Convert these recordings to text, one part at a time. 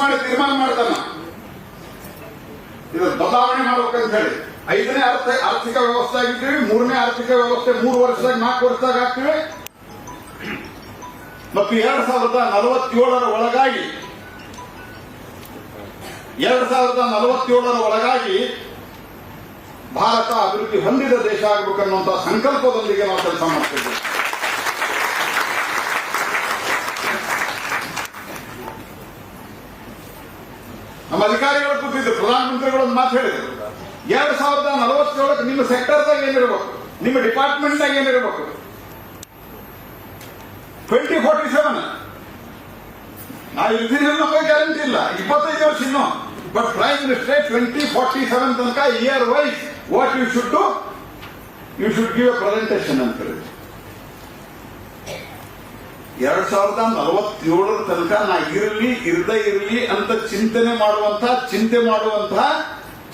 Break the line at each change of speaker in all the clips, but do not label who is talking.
ಮಾಡಿ ತೀರ್ಮಾನ ಮಾಡಿದಲ್ಲ ಇದು ಬದಲಾವಣೆ ಮಾಡ್ಬೇಕಂತ ಹೇಳಿ. ಐದನೇ ಅರ್ಥ, ಆರ್ಥಿಕ ವ್ಯವಸ್ಥೆ ಆಗಿದ್ದೀವಿ, ಮೂರನೇ ಆರ್ಥಿಕ ವ್ಯವಸ್ಥೆ ಮೂರು ವರ್ಷದಾಗ ನಾಲ್ಕು ವರ್ಷದಾಗ ಹಾಕ್ತೀವಿ ಮತ್ತು ಎರಡ್ ಸಾವಿರದ ನಲವತ್ತೇಳರ ಒಳಗಾಗಿ, ಎರಡ್ ಸಾವಿರದ ನಲವತ್ತೇಳರ ಒಳಗಾಗಿ ಭಾರತ ಅಭಿವೃದ್ಧಿ ಹೊಂದಿದ ದೇಶ ಆಗಬೇಕನ್ನುವಂತಹ ಸಂಕಲ್ಪದೊಂದಿಗೆ ನಾವು ಕೆಲಸ ಮಾಡ್ತಿದ್ದೇವೆ. ನಮ್ಮ ಅಧಿಕಾರಿಗಳು ಕೂತಿದ್ದು, ಪ್ರಧಾನಮಂತ್ರಿಗಳು ಮಾತು ಹೇಳಿದ್ರು. ಎರಡ್ ಸಾವಿರದ ನಲವತ್ತೇಳಕ್ಕೆ ನಿಮ್ಮ ಸೆಕ್ಟರ್ದಾಗ ಏನಿರಬೇಕು, ನಿಮ್ಮ ಡಿಪಾರ್ಟ್ಮೆಂಟ್ದಾಗ ಏನಿರಬೇಕು? ಟ್ವೆಂಟಿ ಫೋರ್ಟಿ ಸೆವೆನ್ ನಾ ಇರ್ತೀನಿ ನಮಗೆ ಗ್ಯಾರಂಟಿ ಇಲ್ಲ. ಇಪ್ಪತ್ತೈದು ವರ್ಷ ಇನ್ನು. But prime minister twenty forty seven ತನಕ year wise what you should do you should give a presentation ಅಂತ ಹೇಳಿ ಎರಡ್ ಸಾವಿರದ ನಲವತ್ತೇಳರ ತನಕ ನಾ ಇರಲಿ, ಇರದೇ ಇರಲಿ ಅಂತ ಚಿಂತನೆ ಮಾಡುವಂತ ಚಿಂತೆ ಮಾಡುವಂತ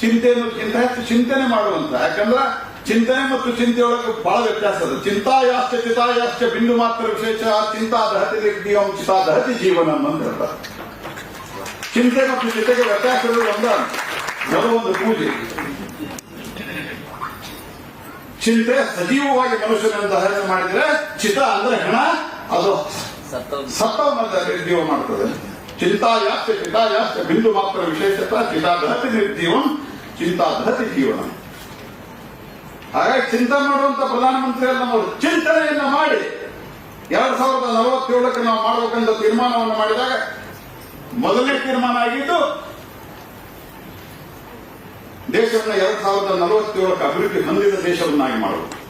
ಚಿಂತೆ ಅನ್ನೋದಕ್ಕಿಂತ ಹೆಚ್ಚು ಚಿಂತನೆ ಮಾಡುವಂತ ಯಾಕಂದ್ರ ಚಿಂತನೆ ಮತ್ತು ಚಿಂತೆಯೊಳಗೆ ಬಹಳ ವ್ಯತ್ಯಾಸ ಅದ. ಚಿಂತಾಯಾಶ್ಚ, ಚಿತಾಯಾಶ್ಚ, ಬಿಂದು ಮಾತ್ರ ವಿಶೇಷ. ಚಿಂತಾ ದಹತಿ ನಿರ್ದೀಯಂ ಚಿತಾ ದಹತಿ ಜೀವನ ಅಂತ ಚಿಂತೆ ಮತ್ತು ಚಿಂತೆಗೆ ವ್ಯತ್ಯಾಸ ಒಂದ. ಒಂದು ಪೂಜೆ. ಚಿಂತೆ ಸಜೀವವಾಗಿ ಮನುಷ್ಯನನ್ನು ದಹನ ಮಾಡಿದ್ರೆ ಚಿತ ಅಂದ್ರೆ ಹೆಣ ಅದು ಸತ್ತವನ್ನ ನಿರ್ಜೀವ ಮಾಡ್ತದೆ. ಚಿಂತಾ ಯಾಕ್ಷಿ ಬಿಂದು ಮಾತ್ರ ವಿಶೇಷತ ಚಿತಾದಹತಿ ಚಿಂತಾ ಧರತಿ ಜೀವನ. ಹಾಗಾಗಿ ಚಿಂತೆ ಮಾಡುವಂತ ಪ್ರಧಾನಮಂತ್ರಿ ನಾವು ಚಿಂತನೆಯನ್ನ ಮಾಡಿ. ಎರಡ್ ಸಾವಿರದ ನಲವತ್ತೇಳಕ್ಕೆ ನಾವು ಮಾಡಬೇಕಂತ ತೀರ್ಮಾನವನ್ನು ಮಾಡಿದಾಗ ಮೊದಲನೇ ತೀರ್ಮಾನ ಆಗಿದ್ದು ದೇಶವನ್ನು ಎರಡ್ ಸಾವಿರದ ನಲವತ್ತೇಳಕ್ಕೆ ಅಭಿವೃದ್ಧಿ ಹೊಂದಿದ ದೇಶವನ್ನಾಗಿ ಮಾಡುವುದು.